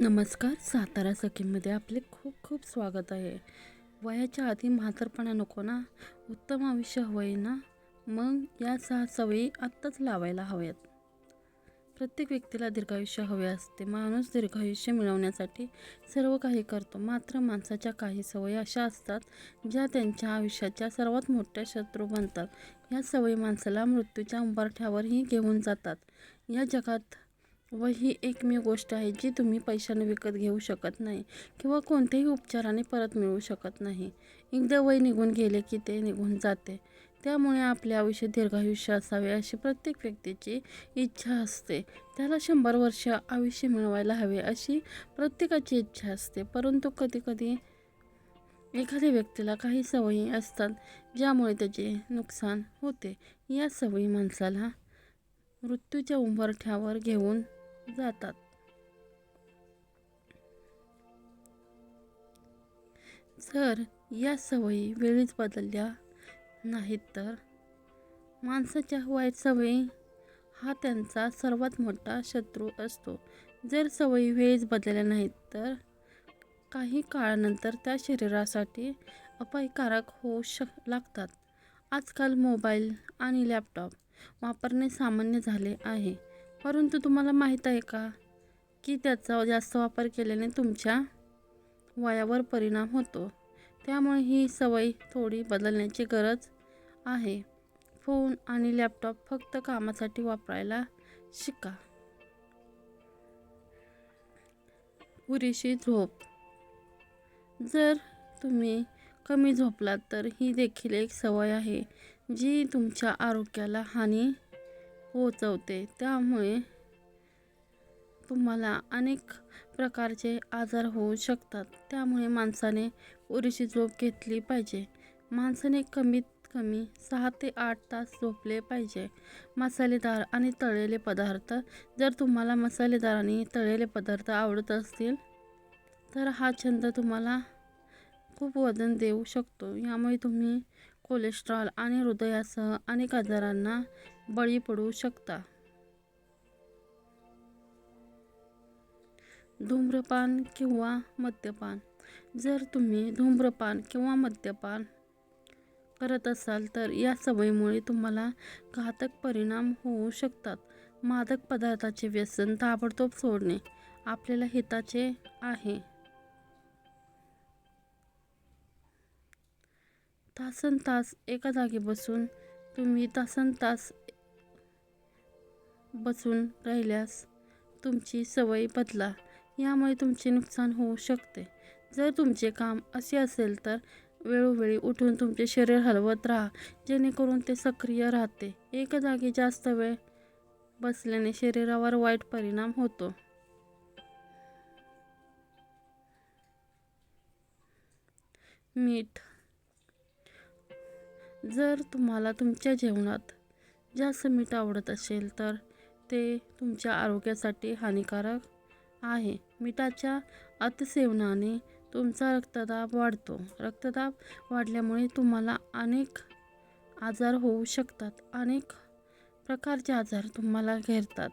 नमस्कार सातारा सखीमध्ये आपले खूप खूप स्वागत आहे. वयाच्या आधी म्हातारपणा नको ना उत्तम आयुष्य हवंय ना मग या सहा सवयी आत्ताच लावायला हव्यात. प्रत्येक व्यक्तीला दीर्घायुष्य हवे असते माणूस दीर्घायुष्य मिळवण्यासाठी सर्व काही करतो मात्र माणसाच्या काही सवयी अशा असतात ज्या त्यांच्या आयुष्याच्या सर्वात मोठ्या शत्रू बनतात. या सवयी माणसाला मृत्यूच्या उंबरठ्यावरही घेऊन जातात. या जगात व ही एकमेव गोष्ट आहे जी तुम्ही पैशाने विकत घेऊ शकत नाही किंवा कोणत्याही उपचाराने परत मिळू शकत नाही. एकदा वय निघून गेले की ते निघून जाते. त्यामुळे आपले आयुष्य दीर्घायुष्य असावे अशी प्रत्येक व्यक्तीची इच्छा असते. त्याला शंभर वर्ष आयुष्य मिळवायला हवे अशी प्रत्येकाची इच्छा असते. परंतु कधीकधी एखाद्या व्यक्तीला काही सवयी असतात ज्यामुळे त्याचे नुकसान होते. या सवयी माणसाला मृत्यूच्या उंबरठ्यावर घेऊन जातात. जर या सवयी वेळीच बदलल्या नाहीत तर? माणसाच्या वाईट सवयी हा त्यांचा सर्वात मोठा शत्रू असतो. जर सवयी वेळीच बदलल्या नाहीत तर? काही काळानंतर त्या शरीरासाठी अपायकारक होऊ शक लागतात. आजकाल मोबाईल आणि लॅपटॉप वापरणे सामान्य झाले आहे. परंतु तुम्हाला माहीत आहे का की त्याचा जास्त वापर केल्याने तुमच्या वयावर परिणाम होतो. त्यामुळे ही सवय थोडी बदलण्याची गरज आहे. फोन आणि लॅपटॉप फक्त कामासाठी वापरायला शिका. पुरेशी झोप. जर तुम्ही कमी झोपलात तर ही देखील एक सवय आहे जी तुमच्या आरोग्याला हानी पोचवते त्यामुळे तुम्हाला अनेक प्रकारचे आजार होऊ शकतात. त्यामुळे माणसाने पुरेशी झोप घेतली पाहिजे. माणसाने कमीत कमी सहा ते आठ तास झोपले पाहिजे. मसालेदार आणि तळलेले पदार्थ. जर तुम्हाला मसालेदार आणि तळलेले पदार्थ आवडत असतील तर हा छंद तुम्हाला खूप वजन देऊ शकतो. यामुळे तुम्ही कोलेस्ट्रॉल आणि हृदयासह अनेक आजारांना बळी पडू शकता. धूम्रपान किंवा मद्यपान. जर तुम्ही धूम्रपान किंवा मद्यपान करत असाल तर या सवयीमुळे तुम्हाला घातक परिणाम होऊ शकतात. मादक पदार्थाचे व्यसन ताबडतोब सोडणे आपल्याला हिताचे आहे. तासन तास एका जागी बसून तुम्ही तासन तास बसून राहिल्यास तुमची सवय बदला. यामुळे तुमचे नुकसान होऊ शकते. जर तुमचे काम असे असेल तर वेळोवेळी उठून तुमचे शरीर हलवत राहा जेणेकरून ते सक्रिय राहते. एक जागी जास्त वेळ बसल्याने शरीरावर वाईट परिणाम होतो. मीठ. जर तुम्हाला तुमच्या जेवणात जास्त मीठ आवडत असेल तर ते तुमच्या आरोग्यासाठी हानिकारक आहे. मिठाच्या अतिसेवनाने तुमचा रक्तदाब वाढतो. रक्तदाब वाढल्यामुळे तुम्हाला अनेक आजार होऊ शकतात. अनेक प्रकारचे आजार तुम्हाला घेरतात.